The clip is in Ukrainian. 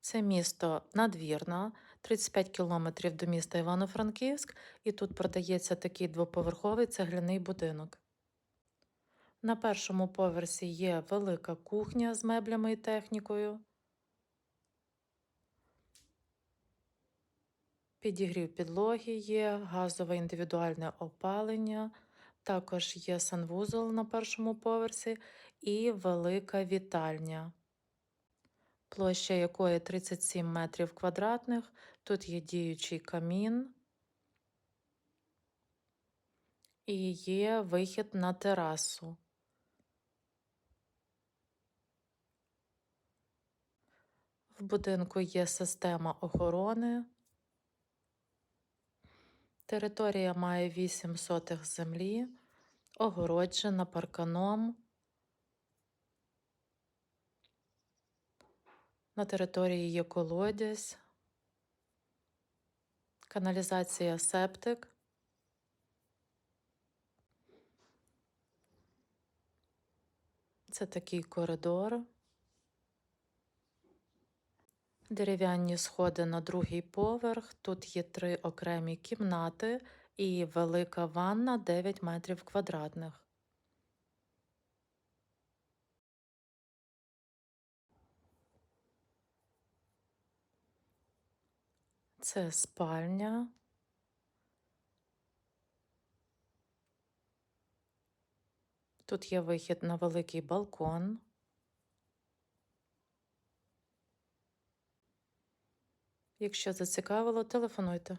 Це місто Надвірна, 35 кілометрів до міста Івано-Франківськ, і тут продається такий двоповерховий цегляний будинок. На першому поверсі є велика кухня з меблями і технікою. Підігрів підлоги є, газове індивідуальне опалення, також є санвузол на першому поверсі і велика вітальня, площа якої 37 метрів квадратних. Тут є діючий камін і є вихід на терасу. В будинку є система охорони. Територія має 8 сотих землі, огороджена парканом. На території є колодязь, каналізація септик. Це такий коридор. Дерев'яні сходи на другий поверх. Тут є три окремі кімнати і велика ванна 9 метрів квадратних. Це спальня. Тут є вихід на великий балкон. Якщо зацікавило, телефонуйте.